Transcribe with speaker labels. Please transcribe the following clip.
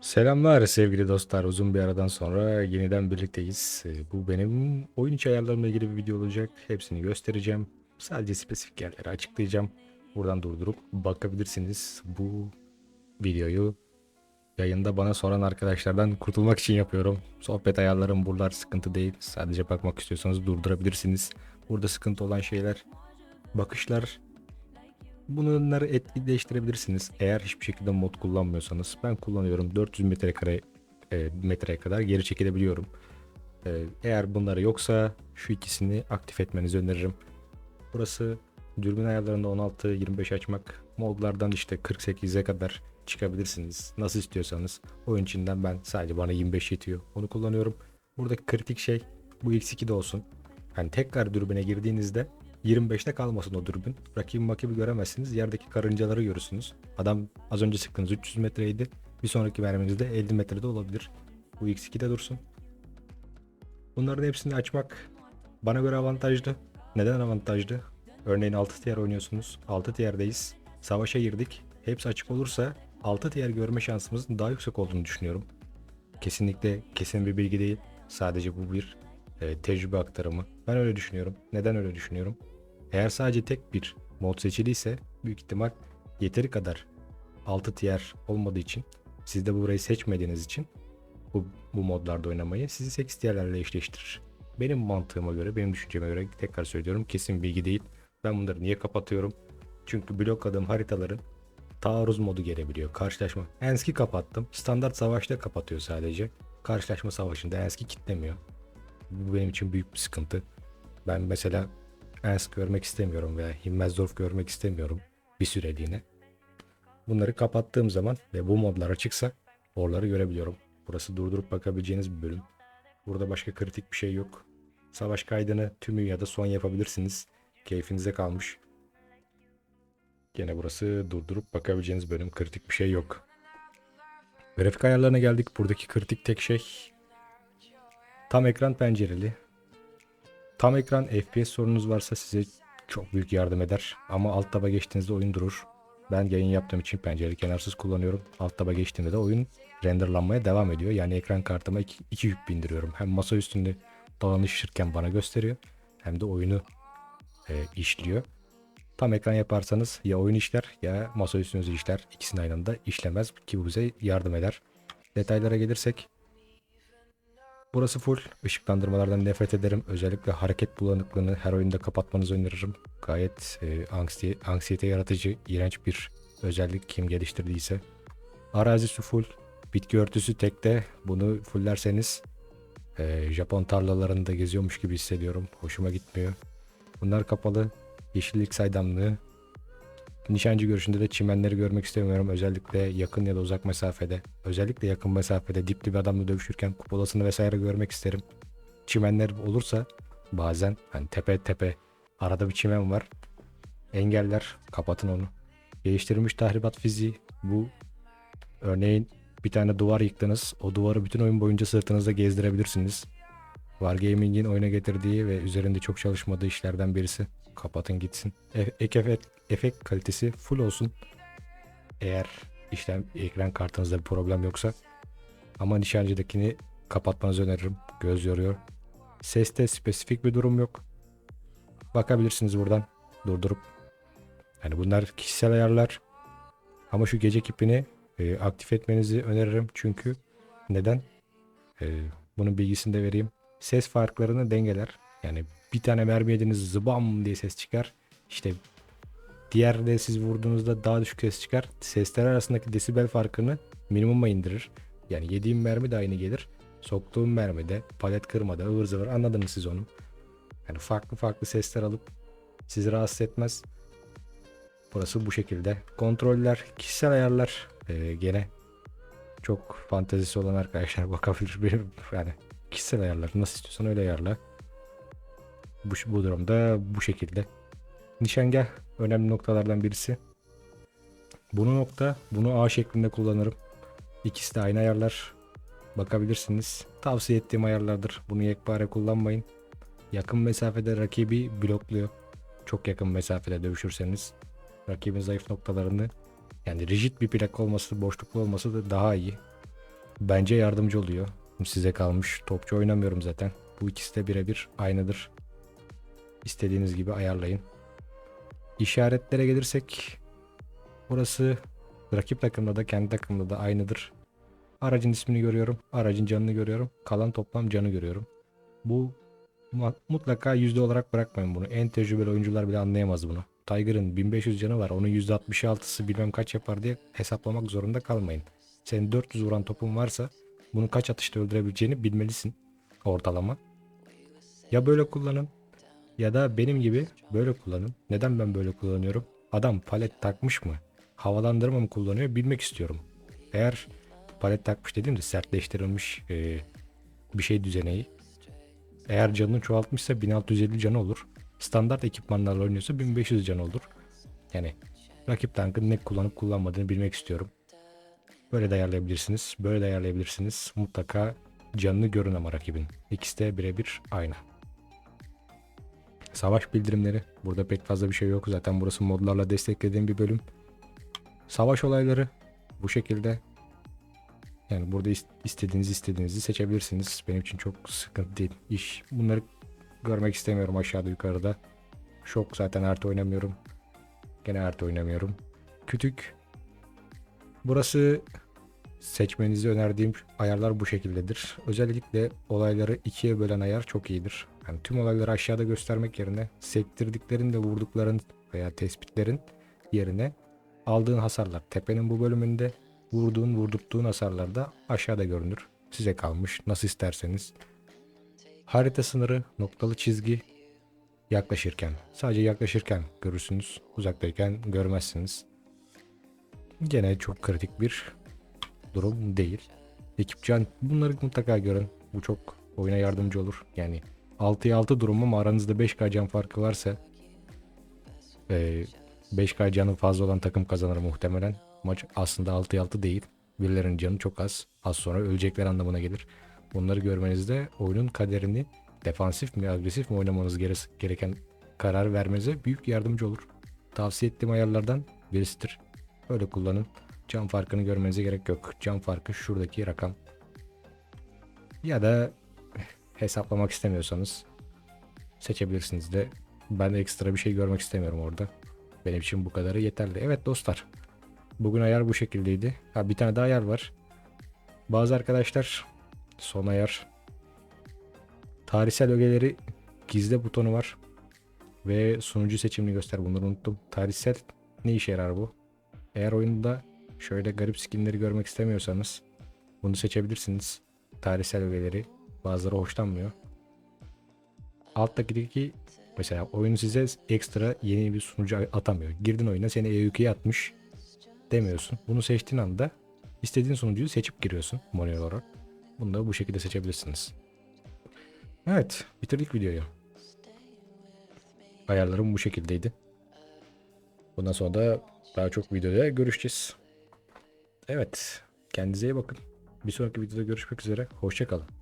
Speaker 1: Selamlar sevgili dostlar. Uzun bir aradan sonra yeniden birlikteyiz. Ee, Bu benim oyun içi ayarlarımla ilgili bir video olacak. Hepsini göstereceğim. Sadece spesifik yerleri açıklayacağım. Buradan durdurup bakabilirsiniz. Bu videoyu yayında bana soran arkadaşlardan kurtulmak için yapıyorum. Sohbet ayarlarım buralar sıkıntı değil. Sadece bakmak istiyorsanız durdurabilirsiniz. Burada sıkıntı olan şeyler bakışlar Bunları etkileştirebilirsiniz. Eğer hiçbir şekilde mod kullanmıyorsanız ben kullanıyorum 400 metrekare e, metreye kadar geri çekilebiliyorum. E, eğer bunları yoksa şu ikisini aktif etmenizi öneririm. Burası dürbün ayarlarında 16-25 açmak. Modlardan işte 48'e kadar çıkabilirsiniz. Nasıl istiyorsanız. Oyun içinden ben sadece bana 25 yetiyor. Onu kullanıyorum. Buradaki kritik şey bu x2'de olsun. Hani tekrar dürbüne girdiğinizde 25'te kalmasın o dürbün. Rakibi makibi göremezsiniz. Yerdeki karıncaları görürsünüz. Adam az önce sıktığınız 300 metreydi. Bir sonraki merminizde 50 metrede olabilir. Bu x2'de dursun. Bunların hepsini açmak bana göre avantajlı. Neden avantajlı? Örneğin 6 tier oynuyorsunuz. 6 tier'deyiz. Savaşa girdik. Hepsi açık olursa 6 tier görme şansımızın daha yüksek olduğunu düşünüyorum. Kesinlikle kesin bir bilgi değil. Sadece bu bir e, tecrübe aktarımı. Ben öyle düşünüyorum. Neden öyle düşünüyorum? Eğer sadece tek bir mod seçiliyse büyük ihtimal yeteri kadar 6 tier olmadığı için siz de burayı seçmediğiniz için bu, bu modlarda oynamayı sizi 8 tierlerle eşleştirir. Benim mantığıma göre, benim düşünceme göre tekrar söylüyorum kesin bilgi değil. Ben bunları niye kapatıyorum? Çünkü blokladığım haritaların taarruz modu gelebiliyor. Karşılaşma. Enski kapattım. Standart savaşta kapatıyor sadece. Karşılaşma savaşında Enski kitlemiyor. Bu benim için büyük bir sıkıntı. Ben mesela Ensk görmek istemiyorum veya Himmelsdorf görmek istemiyorum bir süreliğine. Bunları kapattığım zaman ve bu modlar açıksa oraları görebiliyorum. Burası durdurup bakabileceğiniz bir bölüm. Burada başka kritik bir şey yok. Savaş kaydını tümü ya da son yapabilirsiniz. Keyfinize kalmış. Gene burası durdurup bakabileceğiniz bölüm. Kritik bir şey yok. Grafik ayarlarına geldik. Buradaki kritik tek şey tam ekran pencereli. Tam ekran FPS sorununuz varsa size çok büyük yardım eder. Ama alt taba geçtiğinizde oyun durur. Ben yayın yaptığım için pencereli kenarsız kullanıyorum. Alt taba geçtiğimde de oyun renderlanmaya devam ediyor. Yani ekran kartıma iki, iki yük bindiriyorum. Hem masa üstünde dolanışırken bana gösteriyor. Hem de oyunu e, işliyor. Tam ekran yaparsanız ya oyun işler ya masa üstünüzü işler. İkisinin aynı anda işlemez ki bu bize yardım eder. Detaylara gelirsek Burası full. Işıklandırmalardan nefret ederim. Özellikle hareket bulanıklığını her oyunda kapatmanızı öneririm. Gayet e, anksiyete, anksiyete yaratıcı, iğrenç bir özellik kim geliştirdiyse. Arazisi full. Bitki örtüsü tekte. Bunu fullerseniz e, Japon tarlalarında geziyormuş gibi hissediyorum. Hoşuma gitmiyor. Bunlar kapalı. Yeşillik saydamlığı. Nişancı görüşünde de çimenleri görmek istemiyorum. Özellikle yakın ya da uzak mesafede. Özellikle yakın mesafede dip dibe adamla dövüşürken kupolasını vesaire görmek isterim. Çimenler olursa bazen hani tepe tepe arada bir çimen var. Engeller kapatın onu. Geliştirilmiş tahribat fiziği bu örneğin bir tane duvar yıktınız. O duvarı bütün oyun boyunca sırtınızda gezdirebilirsiniz. Wargaming'in oyuna getirdiği ve üzerinde çok çalışmadığı işlerden birisi. Kapatın gitsin. E- ek efekt, efekt kalitesi full olsun. Eğer işlem ekran kartınızda bir problem yoksa. Ama nişancıdakini kapatmanızı öneririm. Göz yoruyor. Seste spesifik bir durum yok. Bakabilirsiniz buradan durdurup. Yani bunlar kişisel ayarlar. Ama şu gece kipini e, aktif etmenizi öneririm. Çünkü neden? E, bunun bilgisini de vereyim. Ses farklarını dengeler. Yani bir tane mermi yediniz zıbam diye ses çıkar. İşte diğerde siz vurduğunuzda daha düşük ses çıkar. Sesler arasındaki desibel farkını minimuma indirir. Yani yediğim mermi de aynı gelir. Soktuğum mermi de palet kırmada ıvır zıvır anladınız siz onu. Yani farklı farklı sesler alıp sizi rahatsız etmez. Burası bu şekilde. Kontroller, kişisel ayarlar ee, gene çok fantezisi olan arkadaşlar bakabilir. Benim yani kişisel ayarlar nasıl istiyorsan öyle ayarla. Bu, bu durumda bu şekilde. Nişangah önemli noktalardan birisi. Bunu nokta, bunu A şeklinde kullanırım. İkisi de aynı ayarlar. Bakabilirsiniz. Tavsiye ettiğim ayarlardır. Bunu yekpare kullanmayın. Yakın mesafede rakibi blokluyor. Çok yakın mesafede dövüşürseniz rakibin zayıf noktalarını yani rigid bir plak olması, boşluklu olması da daha iyi. bence yardımcı oluyor. Size kalmış. Topçu oynamıyorum zaten. Bu ikisi de birebir aynıdır. İstediğiniz gibi ayarlayın. İşaretlere gelirsek burası rakip takımda da kendi takımda da aynıdır. Aracın ismini görüyorum. Aracın canını görüyorum. Kalan toplam canı görüyorum. Bu mu- mutlaka yüzde olarak bırakmayın bunu. En tecrübeli oyuncular bile anlayamaz bunu. Tiger'ın 1500 canı var. Onun %66'sı bilmem kaç yapar diye hesaplamak zorunda kalmayın. Senin 400 vuran topun varsa bunu kaç atışta öldürebileceğini bilmelisin. Ortalama. Ya böyle kullanın ya da benim gibi böyle kullanın. Neden ben böyle kullanıyorum? Adam palet takmış mı? Havalandırma mı kullanıyor bilmek istiyorum. Eğer palet takmış dediğimde sertleştirilmiş e, bir şey düzeneği. Eğer canını çoğaltmışsa 1650 canı olur. Standart ekipmanlarla oynuyorsa 1500 canı olur. Yani rakip tankın ne kullanıp kullanmadığını bilmek istiyorum. Böyle de ayarlayabilirsiniz. Böyle de ayarlayabilirsiniz. Mutlaka canını görün ama rakibin. İkisi de birebir aynı. Savaş bildirimleri. Burada pek fazla bir şey yok. Zaten burası modlarla desteklediğim bir bölüm. Savaş olayları bu şekilde. Yani burada is- istediğiniz istediğinizi seçebilirsiniz. Benim için çok sıkıntı değil. İş bunları görmek istemiyorum aşağıda yukarıda. Şok zaten artı oynamıyorum. Gene artı oynamıyorum. Kütük. Burası seçmenizi önerdiğim ayarlar bu şekildedir. Özellikle olayları ikiye bölen ayar çok iyidir. Yani tüm olayları aşağıda göstermek yerine sektirdiklerin ve vurdukların veya tespitlerin yerine aldığın hasarlar tepenin bu bölümünde vurduğun vurdurttuğun hasarlar da aşağıda görünür. Size kalmış nasıl isterseniz. Harita sınırı noktalı çizgi yaklaşırken sadece yaklaşırken görürsünüz uzaktayken görmezsiniz. Gene çok kritik bir durum değil. Ekip can bunları mutlaka görün. Bu çok oyuna yardımcı olur. Yani 6'ya 6 durum ama aranızda 5k can farkı varsa e, 5k canı fazla olan takım kazanır muhtemelen. Maç aslında 6'ya 6 değil. Birilerinin canı çok az. Az sonra ölecekler anlamına gelir. Bunları görmenizde oyunun kaderini defansif mi agresif mi oynamanız gere- gereken karar vermenize büyük yardımcı olur. Tavsiye ettiğim ayarlardan birisidir. Öyle kullanın. Can farkını görmenize gerek yok. Can farkı şuradaki rakam. Ya da hesaplamak istemiyorsanız seçebilirsiniz de. Ben de ekstra bir şey görmek istemiyorum orada. Benim için bu kadarı yeterli. Evet dostlar. Bugün ayar bu şekildeydi. Ha bir tane daha ayar var. Bazı arkadaşlar son ayar tarihsel ögeleri gizle butonu var. Ve sunucu seçimini göster. Bunları unuttum. Tarihsel ne işe yarar bu? Eğer oyunda şöyle garip skinleri görmek istemiyorsanız bunu seçebilirsiniz. Tarihsel ögeleri bazıları hoşlanmıyor. Alttaki mesela oyun size ekstra yeni bir sunucu atamıyor. Girdin oyuna seni EUK'ye atmış demiyorsun. Bunu seçtiğin anda istediğin sunucuyu seçip giriyorsun manuel olarak. Bunu da bu şekilde seçebilirsiniz. Evet bitirdik videoyu. Ayarlarım bu şekildeydi. Bundan sonra da daha çok videoda görüşeceğiz. Evet. Kendinize iyi bakın. Bir sonraki videoda görüşmek üzere. Hoşçakalın.